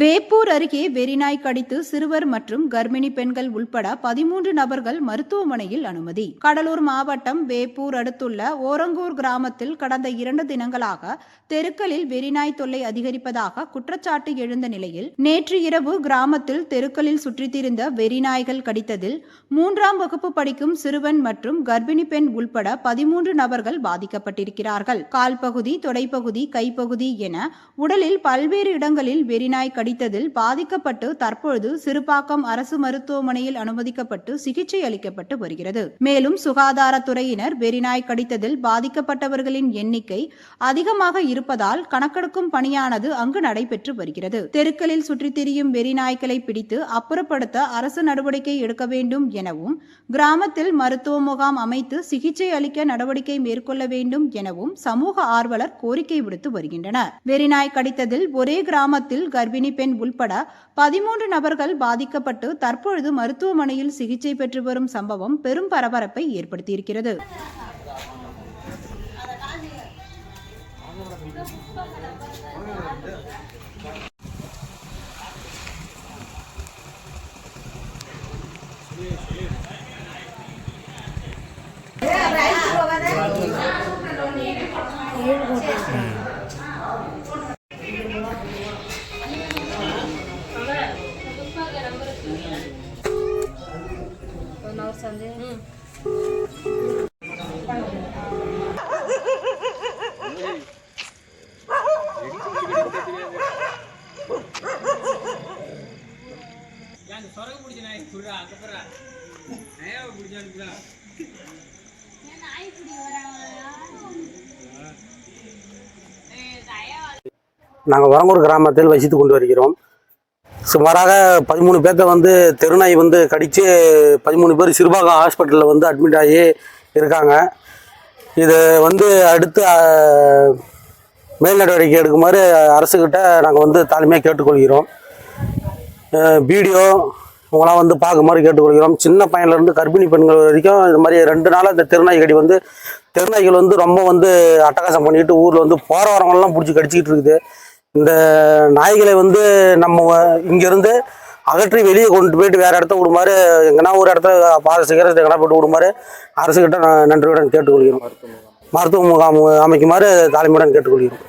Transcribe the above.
வேப்பூர் அருகே வெறிநாய் கடித்து சிறுவர் மற்றும் கர்ப்பிணி பெண்கள் உள்பட பதிமூன்று நபர்கள் மருத்துவமனையில் அனுமதி. கடலூர் மாவட்டம் வேப்பூர் அடுத்துள்ள ஓரங்கூர் கிராமத்தில் கடந்த இரண்டு தினங்களாக தெருக்களில் வெறிநாய் தொல்லை அதிகரிப்பதாக குற்றச்சாட்டு எழுந்த நிலையில் நேற்று இரவு கிராமத்தில் தெருக்களில் சுற்றித்திருந்த வெறிநாய்கள் கடித்ததில் மூன்றாம் வகுப்பு படிக்கும் சிறுவன் மற்றும் கர்ப்பிணி பெண் உள்பட பதிமூன்று நபர்கள் பாதிக்கப்பட்டிருக்கிறார்கள். கால் பகுதி தொடைப்பகுதி கைப்பகுதி என உடலில் பல்வேறு இடங்களில் வெறிநாய் கடித்ததில் பாதிக்கப்பட்டு தற்பொழுது சிறுபாக்கம் அரசு மருத்துவமனையில் அனுமதிக்கப்பட்டு சிகிச்சை அளிக்கப்பட்டு வருகிறது. மேலும் சுகாதாரத்துறையினர் வெறிநாய் கடித்ததில் பாதிக்கப்பட்டவர்களின் எண்ணிக்கை அதிகமாக இருப்பதால் கணக்கெடுக்கும் பணியானது அங்கு நடைபெற்று வருகிறது. தெருக்களில் சுற்றித் திரியும் வெறிநாய்களை பிடித்து அப்புறப்படுத்த அரசு நடவடிக்கை எடுக்க வேண்டும் எனவும் கிராமத்தில் மருத்துவ முகாம் அமைத்து சிகிச்சை அளிக்க நடவடிக்கை மேற்கொள்ள வேண்டும் எனவும் சமூக ஆர்வலர் கோரிக்கை விடுத்து வருகின்றனர். வெறிநாய் கடித்ததில் ஒரே கிராமத்தில் கர்ப்பிணி பெண் உள்பட பதிமூன்று நபர்கள் பாதிக்கப்பட்டு தற்பொழுது மருத்துவமனையில் சிகிச்சை பெற்று வரும் சம்பவம் பெரும் பரபரப்பை ஏற்படுத்தியிருக்கிறது. அந்த பிடிச்ச நாய் சொல்றா நயாவை நாங்கள் வரங்கூர் கிராமத்தில் வசித்து கொண்டு வருகிறோம். சுமாராக பதிமூணு பேர்த்த வந்து தெருநாய் வந்து கடித்து பதிமூணு பேர் சிறுபாகம் ஹாஸ்பிட்டலில் வந்து அட்மிட் ஆகி இருக்காங்க. இது வந்து அடுத்து மேல் நடவடிக்கை எடுக்குமாறு அரசுக்கிட்ட நாங்கள் வந்து தாழ்மையாக கேட்டுக்கொள்கிறோம். வீடியோ இவங்களாம் வந்து பார்க்குமாறு கேட்டுக்கொள்கிறோம். சின்ன பையன்லேருந்து கர்ப்பிணி பெண்கள் வரைக்கும் இது மாதிரி ரெண்டு நாளாக இந்த தெருநாய் கடி வந்து தெருநாய்கள் வந்து ரொம்ப வந்து அட்டகாசம் பண்ணிக்கிட்டு ஊரில் வந்து போகிற வரவங்கெல்லாம் பிடிச்சி கடிச்சிக்கிட்டு இருக்குது. இந்த நாய்களை வந்து நம்ம இங்கேருந்து அகற்றி வெளியே கொண்டு போயிட்டு வேறு இடத்த விடுமாறு எங்கன்னா ஒரு இடத்துல பாத சிகரத்தை எங்கன்னா போட்டு விடுமாறு அரசுக்கிட்ட நன்றியுடன் கேட்டுக்கொள்கிறோம். மருத்துவ முகாம் அமைக்குமாறு தலைமையுடன் கேட்டுக்கொள்கிறோம்.